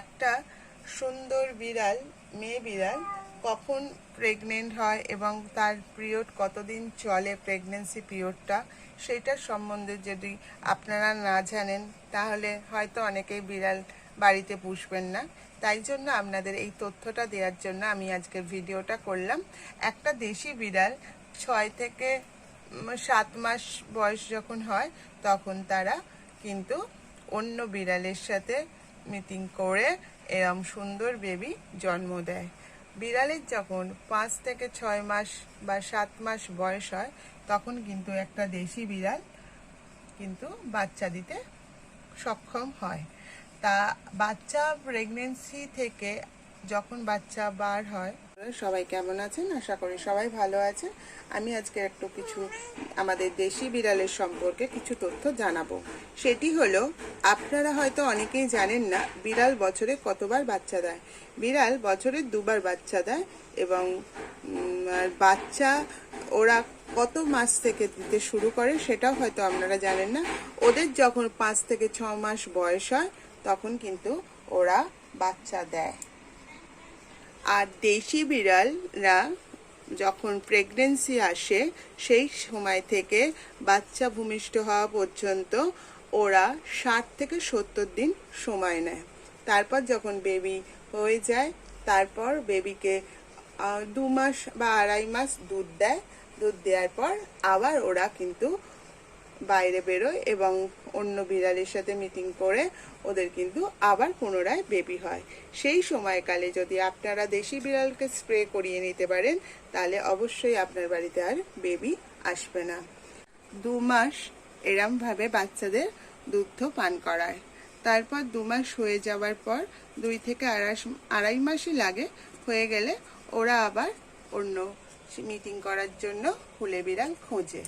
একটা সুন্দর বিড়াল, মেয়ে বিড়াল কখন প্রেগনেন্ট হয় এবং তার পিরিয়ড কতদিন চলে প্রেগনেন্সি পিরিয়ডটা সেইটার সম্বন্ধে যদি আপনারা না জানেন, তাহলে হয়তো অনেকেই বিড়াল বাড়িতে পুষবেন না। তাই জন্য আপনাদের এই তথ্যটা দেওয়ার জন্য আমি আজকে ভিডিওটা করলাম। একটা দেশি বিড়াল ছয় থেকে সাত মাস বয়স যখন হয়, তখন তারা কিন্তু অন্য বিড়ালের সাথে মিটিং করে এরম সুন্দর বেবি জন্ম দেয়। বিড়ালের যখন পাঁচ থেকে ছয় মাস বা সাত মাস বয়স হয়, তখন কিন্তু একটা দেশি বিড়াল কিন্তু বাচ্চা দিতে সক্ষম হয়। তা বাচ্চা প্রেগনেন্সি থেকে যখন বাচ্চা বার হয় সবাই কেমন আছেন? আশা করি সবাই ভালো আছে আমি আজকে একটু কিছু আমাদের দেশি বিড়ালের সম্পর্কে কিছু তথ্য জানাব। সেটি হলো, আপনারা হয়তো অনেকেই জানেন না, বিড়াল বছরে কতবার বাচ্চা দেয়? বিড়াল বছরে দুবার বাচ্চা দেয় এবং বাচ্চা ওরা কত মাস থেকে দিতে শুরু করে সেটাও হয়তো আপনারা জানেন না। ওদের যখন পাঁচ থেকে ছ মাস বয়স হয়, তখন কিন্তু ওরা বাচ্চা দেয়। আর দেশি বিড়ালরা যখন প্রেগনেন্সি আসে, সেই সময় থেকে বাচ্চা ভূমিষ্ঠ হওয়া পর্যন্ত ওরা ষাট থেকে সত্তর দিন সময় নেয়। তারপর যখন বেবি হয়ে যায়, তারপর বেবিকে দু মাস বা আড়াই মাস দুধ দেয়। দুধ দেওয়ার পর আবার ওরা কিন্তু বাইরে বেরোয় এবং অন্য বিড়ালের সাথে মিটিং করে ওদের কিন্তু আবার পুনরায় বেবি হয়। সেই সময়কালে যদি আপনারা দেশি বিড়ালকে স্প্রে করিয়ে নিতে পারেন, তাহলে অবশ্যই আপনার বাড়িতে আর বেবি আসবে না। দু মাস এরমভাবে বাচ্চাদের দুগ্ধ পান করায়। তারপর দু মাস হয়ে যাওয়ার পর দুই থেকে আড়াই আড়াই মাসই লাগে। হয়ে গেলে ওরা আবার অন্য মিটিং করার জন্য হুলে বিড়াল খোঁজে।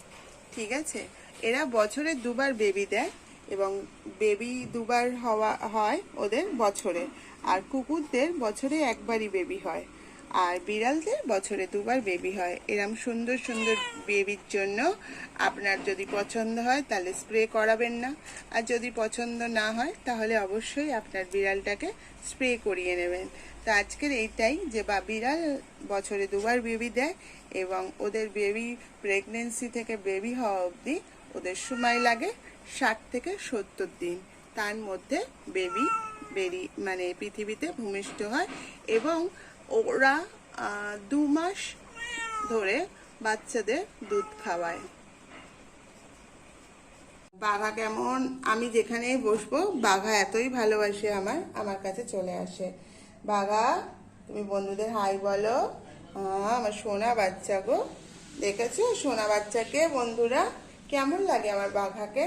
ঠিক আছে? এরা বছরে দুবার বেবি দেয় এবং বেবি দুবার হওয়া, হয় ওদের বছরে। আর কুকুরদের বছরে একবারই বেবি হয়। আর বিড়ালদের বছরে দুবার বেবি হয়। এরম সুন্দর সুন্দর বেবির জন্য আপনার যদি পছন্দ হয় তাহলে স্প্রে করাবেন না। আর যদি পছন্দ না হয় তাহলে অবশ্যই আপনার বিড়ালটাকে স্প্রে করিয়ে নেবেন। তা আজকের এইটাই যে বা, বিড়াল বছরে দুবার বেবি দেয় এবং ওদের বেবি প্রেগনেন্সি থেকে বেবি হওয়া অবধি ওদের সময় লাগে ষাট থেকে সত্তর দিন। তার মধ্যে বেবি বেরি মানে পৃথিবীতে ভূমিষ্ঠ হয় এবং ওরা দু মাস ধরে বাচ্চাদের দুধ খাওয়ায়। বাঘা কেমন? আমি যেখানেই বসবো বাঘা এতই ভালোবাসে আমার আমার কাছে চলে আসে। বাঘা তুমি বন্ধুদের হাই বলো। আমার সোনা বাচ্চা গো। দেখেছ? সোনা বাচ্চাকে বন্ধুরা কেমন লাগে আমার বাঘাকে?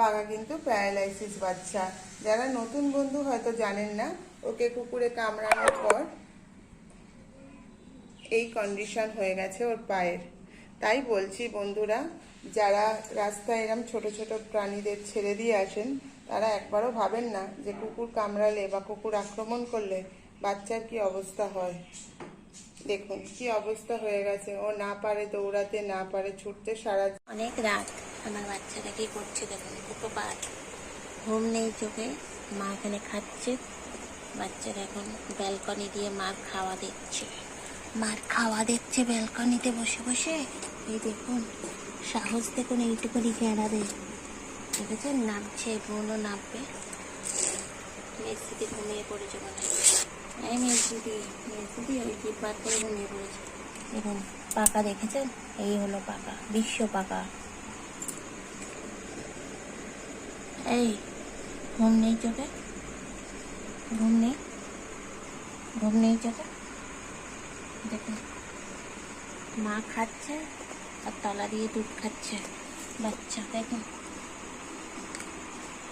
বাঘা কিন্তু প্যারালাইসিস বাচ্চা। যারা নতুন বন্ধু হয়তো জানেন না, ওকে কুকুরে কামড়ানোর পর এই কন্ডিশন হয়ে গেছে ওর পায়ের। তাই বলছি বন্ধুরা, যারা রাস্তায় এরম ছোট ছোট প্রাণীদের ছেড়ে দিয়ে আসেন, তারা একবারও ভাবেন না যে কুকুর কামড়ালে বা কুকুর আক্রমণ করলে বাচ্চার কি অবস্থা হয়। দেখুন, কি অবস্থা হয়ে গেছে। ও না পারে দৌড়াতে, না পারে ছুটতে, সারা অনেক রাত আমার বাচ্চাটা কি করছে দেখুন ঘুম নেই চোখে, মা এখানে খাচ্ছে। বাচ্চারা এখন ব্যালকনি দিয়ে মার খাওয়া দিচ্ছে। মার খাওয়া দিচ্ছে ব্যালকনিতে বসে বসে। এই দেখুন, সাহস দেখুন, এইটুকুনি গেঁড়াদের দেখেছেন? নামছে বোনও নামবে। মেসিতে ঘুমিয়ে পড়েছে মনে হয়। পড়েছে দেখুন, পাকা দেখেছেন? এই হলো পাকা, বিশ্ব পাকা। এই, ঘুম নেই চোখে? ঘুম নেই? ঘুম নেই চোখে? দেখুন। মা খাচ্ছে, আর তলা দিয়ে দুধ খাচ্ছে। বাচ্চা, দেখুন।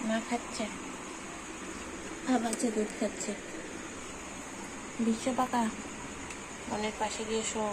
মা খাচ্ছে। আর বাচ্চা দুধ খাচ্ছে। বিশ্ব পাকা? মনের পাশে গিয়ে শো